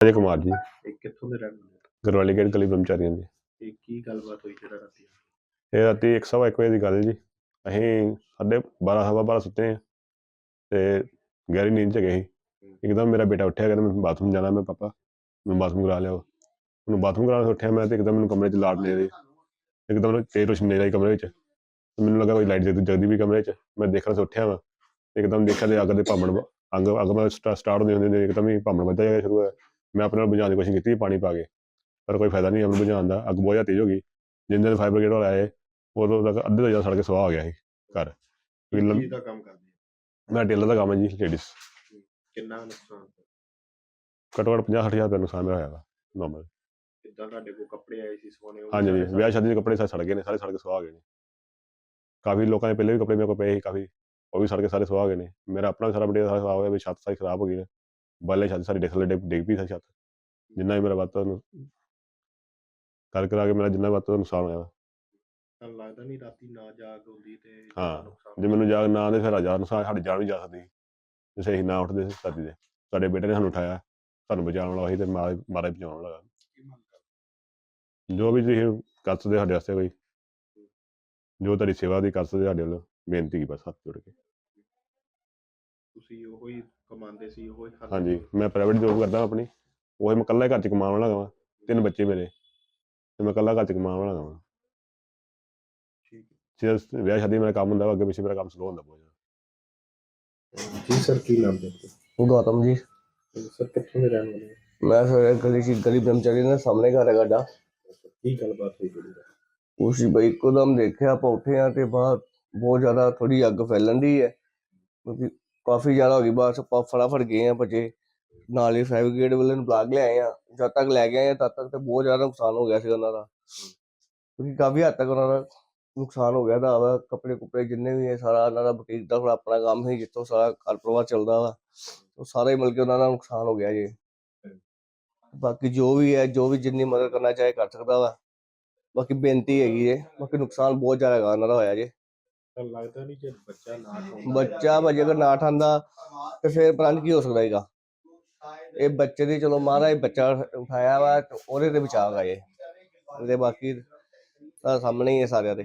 ਅਜੇ ਕੁਮਾਰ ਜੀ। ਇਹ ਕਿੱਥੋਂ ਦੇ ਰਹਿਣ ਵਾਲੇ ਹੋ? ਗਰਵਾਲੀ ਗੇਟ ਗਲੀ ਬ੍ਰਹਮਚਾਰੀਆਂ ਦੀ। ਤੇ ਕੀ ਗੱਲਬਾਤ ਹੋਈ ਜਿਹੜਾ ਰਾਤੀ ਇਹ ਰਾਤੀ ਇੱਕ ਸਵਾ ਇੱਕ ਵਜੇ ਦੀ ਗੱਲ ਹੈ ਜੀ। ਅਸੀਂ ਸਾਢੇ ਬਾਰਾਂ ਸਵਾ ਬਾਰਾਂ ਸੁੱਤੇ ਹਾਂ ਤੇ ਗਹਿਰੀ ਨੀਂਦ ਚ ਗਏ ਸੀ। ਇੱਕਦਮ ਮੇਰਾ ਬੇਟਾ ਉੱਠਿਆ ਕਹਿੰਦਾ ਮੈਂ ਬਾਥਰੂਮ ਜਾਣਾ ਮੈਂ ਪਾਪਾ ਮੈਂ ਬਾਥਰੂਮ ਕਰਾ ਲਿਆ ਉਹਨੂੰ ਬਾਥਰੂਮ ਕਰਾਉਣ ਤੋਂ ਉੱਠਿਆ ਮੈਂ ਤੇ ਇੱਕਦਮ ਮੈਨੂੰ ਕਮਰੇ 'ਚ ਲਾਟ ਲੈ ਰਹੀ ਇੱਕਦਮ ਤੇਜ਼ ਰੋਸ਼ਨੀ ਆਈ ਕਮਰੇ ਵਿੱਚ ਤੇ ਮੈਨੂੰ ਲੱਗਾ ਕੋਈ ਲਾਈਟ ਜਗਦੀ ਜਗਦੀ ਵੀ ਕਮਰੇ 'ਚ। ਮੈਂ ਦੇਖਣ ਤੋਂ ਉੱਠਿਆ ਮੈਂ ਇੱਕਦਮ ਦੇਖਿਆ ਤੇ ਅੱਗ ਦੇ ਭਾਮਣ ਅੰਗ ਅੱਗ ਮੈਂ ਸਟਾਰਟ ਹੁੰਦੀ ਹੁੰਦੀ ਇੱਕਦਮ ਹੀ ਭਾਮਣ ਵੱਧਦਾ ਜਾਏਗਾ ਸ਼ੁਰੂ ਹੋਇਆ। ਮੈਂ ਆਪਣੇ ਨਾਲ ਬੁਝਾਉਣ ਦੀ ਕੋਸ਼ਿਸ਼ ਕੀਤੀ ਪਾਣੀ ਪਾ ਕੇ ਪਰ ਕੋਈ ਫਾਇਦਾ ਨਹੀਂ ਅੱਗ ਬੁਝਾਉਣ ਦਾ ਅੱਗ ਬਹੁਤ ਜ਼ਿਆਦਾ ਤੇਜ਼ ਹੋ ਗਈ। ਜਿੰਨੇ ਫਾਇਰ ਬ੍ਰਿਗੇਡ ਵਾਲੇ ਆਏ ਉਦੋਂ ਤੱਕ ਅੱਧੇ ਤੋਂ ਜ਼ਿਆਦਾ ਸੜ ਕੇ ਸੁਆਹ ਹੋ ਗਿਆ ਸੀ ਘਰ। ਕੀ ਲੰਮ- ਚੀਜ਼ ਦਾ ਕੰਮ ਕਰਦੇ ਹੋ? ਮੈਂ ਟੇਲਰ ਦਾ ਕੰਮ ਹੈ ਜੀ ਲੇਡੀਜ਼ ਕਿੰਨਾ ਨੁਕਸਾਨ? ਘੱਟੋ ਘੱਟ 50 ਹਜ਼ਾਰ ਰੁਪਏ ਨੁਕਸਾਨ ਮੇਰਾ ਹੋਇਆ ਵਾ ਨਾਰਮਲ ਕਿੱਦਾਂ ਤੁਹਾਡੇ ਕੋਲ ਕੱਪੜੇ ਆਏ ਸੀ ਸੋਨੇ ਉਹ ਹਾਂਜੀ ਵਿਆਹ ਸ਼ਾਦੀ ਦੇ ਕੱਪੜੇ ਸਾਰੇ ਸੜ ਗਏ ਨੇ ਸਾਰੇ ਸੜ ਕੇ ਸੁਆਹ ਗਏ ਨੇ। ਕਾਫੀ ਲੋਕਾਂ ਦੇ ਪਹਿਲੇ ਵੀ ਕੱਪੜੇ ਮੇਰੇ ਕੋਲ ਪਏ ਸੀ ਕਾਫੀ ਉਹ ਵੀ ਸੜ ਕੇ ਸਾਰੇ ਸੁਆਹ ਗਏ ਨੇ। ਮੇਰਾ ਆਪਣਾ ਸਾਰਾ ਬੜੀਆ ਸਾਰਾ ਖਰਾਬ ਹੋ ਗਿਆ ਵੀ ਛੱਤ ਸਾਰੀ ਖਰਾਬ ਹੋ ਗਈ ਨੇ ਬਾਲੇ ਛੱਤ ਸਾਰੀ ਡਿੱਗ ਡਿੱਗ ਪਈ ਸਾਰੀ ਛੱਤ। ਜਿੰਨਾ ਵੀ ਮੇਰਾ ਵੱਧ ਤੋਂ ਵੱਧ ਕਰ ਕਰਾ ਕੇ ਮੇਰਾ ਜਿੰਨਾ ਵੱਧ ਤੋਂ ਵੱਧ ਨੁਕਸਾਨ ਹੋਇਆ। ਤਾਂ ਲੱਗਦਾ ਨਹੀਂ ਰਾਤੀ ਨਾ ਜਾਗ ਹੁੰਦੀ ਤੇ ਹਾਂ, ਜੇ ਮੈਨੂੰ ਜਾਗ ਨਾ ਆਉਂਦੇ ਫਿਰ ਹਜ਼ਾਰ ਨੁਕਸਾਨ ਸਾਡੀ ਜਾਨ ਵੀ ਜਾ ਸਕਦੀ ਸੀ। ਜੇ ਸਹੀ ਨਾ ਉੱਠਦੇ ਸਾਡੀ ਦੇ ਸਾਡੇ ਬੇਟੇ ਨੇ ਸਾਨੂੰ ਉਠਾਇਆ ਸਾਨੂੰ ਬਚਾਉਣ ਵਾਲਾ ਸੀ ਤੇ ਮਾਰੇ ਮਾਰੇ ਬਚਾਉਣ ਵਾਲਾ? ਜੋ ਵੀ ਤੁਸੀਂ ਕਰ ਸਕਦੇ ਸਾਡੇ ਵਾਸਤੇ ਕੋਈ। ਜੋ ਤੁਹਾਡੀ ਸੇਵਾ ਦੀ ਕਰ ਸਕਦੇ ਸਾਡੇ ਵੱਲੋਂ ਬੇਨਤੀ ਕੀ ਬਸ ਹੱਥ ਜੋੜ ਕੇ। ਤੁਸੀਂ ਉਹੋ ਹੀ ਕਮਾਉਂਦੇ ਸੀ ਉਹੋ ਹੀ ਹਾਂਜੀ ਸੀ। ਮੈਂ ਪ੍ਰਾਈਵੇਟ ਜੋਬ ਕਰਦਾ ਆਪਣੀ ਉਹ ਮੈਂ ਇਕੱਲਾ ਹੀ ਘਰ ਚ ਕਮਾਉਣ ਵਾਲਾ ਹਾਂ ਤਿੰਨ ਬੱਚੇ ਮੇਰੇ ਤੇ ਮੈਂ ਇਕੱਲਾ ਘਰ ਚ ਕਮਾਉਣ ਵਾਲਾ ਹਾਂ ਠੀਕ ਹੈ। ਜੇ ਵਿਆਹ ਸ਼ਾਦੀ ਮੇਰਾ ਕੰਮ ਹੁੰਦਾ ਵਾ, ਅੱਗੇ ਪਿੱਛੇ ਮੇਰਾ ਕੰਮ ਸਲੋ ਹੁੰਦਾ ਬਹੁਤ ਜ਼ਿਆਦਾ। ਜੀ ਸਰ ਕੀ ਨਾਮ ਦੇ ਗੌਤਮ ਜੀ। ਸਰ ਕਿੱਥੋਂ ਦੇ ਰਹਿਣ ਵਾਲੇ ਹੋ? ਮੈਂ ਸਵੇਰੇ ਗਲੀ ਚ ਗਲੀ ਬ੍ਰਹਮਚਾਰੀ ਦੇ ਸਾਹਮਣੇ ਘਰ ਹੈ ਸਾਡਾ। ਕੀ ਗੱਲਬਾਤ ਹੋਈ ਜਿਹੜੀ ਦਾ ਉਸੀ ਬਈ ਇੱਕਦਮ ਦੇਖਿਆ ਆਪਾਂ ਉੱਠੇ ਆ ਤੇ ਬਾਹਰ ਬਹੁਤ ਜ਼ਿਆਦਾ ਥੋੜੀ ਅੱਗ ਫੈਲਣ ਦੀ ਹੈ। ਕਿਉਂਕਿ ਕਾਫੀ ਜ਼ਿਆਦਾ ਹੋ ਗਈ, ਬਸ ਆਪਾਂ ਫਟਾਫਟ ਗਏ ਆ ਭੱਜੇ। ਨਾਲ ਹੀ ਫਾਇਰ ਬ੍ਰਿਗੇਡ ਵਾਲੇ ਨੂੰ ਬੁਲਾ ਕੇ ਲਿਆਏ ਆ ਜਦ ਤੱਕ ਲੈ ਕੇ ਆਏ ਆ ਤਦ ਤੱਕ ਤੇ ਬਹੁਤ ਜ਼ਿਆਦਾ ਨੁਕਸਾਨ ਹੋ ਗਿਆ ਸੀ ਉਹਨਾਂ ਦਾ। ਕਿਉਂਕਿ ਕਾਫੀ ਹੱਦ ਤੱਕ ਉਹਨਾਂ ਦਾ ਨੁਕਸਾਨ ਹੋ ਗਿਆ ਦਾ ਵਾ ਕੱਪੜੇ ਕੁਪੜੇ ਜਿੰਨੇ ਵੀ ਹੈ, ਸਾਰਾ ਉਹਨਾਂ ਦਾ ਬੁਟੀਕ ਦਾ ਥੋੜਾ ਆਪਣਾ ਕੰਮ ਸੀ ਜਿੱਥੋਂ ਸਾਰਾ ਘਰ ਪਰਿਵਾਰ ਚੱਲਦਾ ਵਾ। ਉਹ ਸਾਰਾ ਹੀ ਮਿਲ ਕੇ ਉਹਨਾਂ ਦਾ ਨੁਕਸਾਨ ਹੋ ਗਿਆ ਜੀ। ਬਾਕੀ ਜੋ ਵੀ ਹੈ, ਜੋ ਵੀ ਜਿੰਨੀ ਮਦਦ ਕਰਨਾ ਚਾਹੇ ਕਰ ਸਕਦਾ ਵਾ। ਬਾਕੀ ਬੇਨਤੀ ਹੈਗੀ ਹੈ ਬਾਕੀ ਨੁਕਸਾਨ ਬਹੁਤ ਜ਼ਿਆਦਾ ਹੈਗਾ ਉਹਨਾਂ ਦਾ ਹੋਇਆ ਜੇ। ਤਾਂ ਲੱਗਦਾ ਨਹੀਂ ਜੇ ਬੱਚਾ ਨਾ ਖਾਂਦਾ ਬੱਚਾ ਭਾਜੀ ਅਗਰ ਨਾ ਠਾਂਦਾ ਤੇ ਫਿਰ ਪ੍ਰਾਂਤ ਕੀ ਹੋ ਸਕਦਾ ਹੈਗਾ। ਇਹ ਬੱਚੇ ਦੀ ਚਲੋ ਮਹਾਰਾਜ ਬੱਚਾ ਉਠਾਇਆ ਵਾ ਤੇ ਉਹਦੇ ਤੇ ਬਚਾਅ ਗਾ ਇਹ। ਇਹਦੇ ਬਾਕੀ ਤਾਂ ਸਾਹਮਣੇ ਹੀ ਹੈ ਸਾਰਿਆਂ ਦੇ।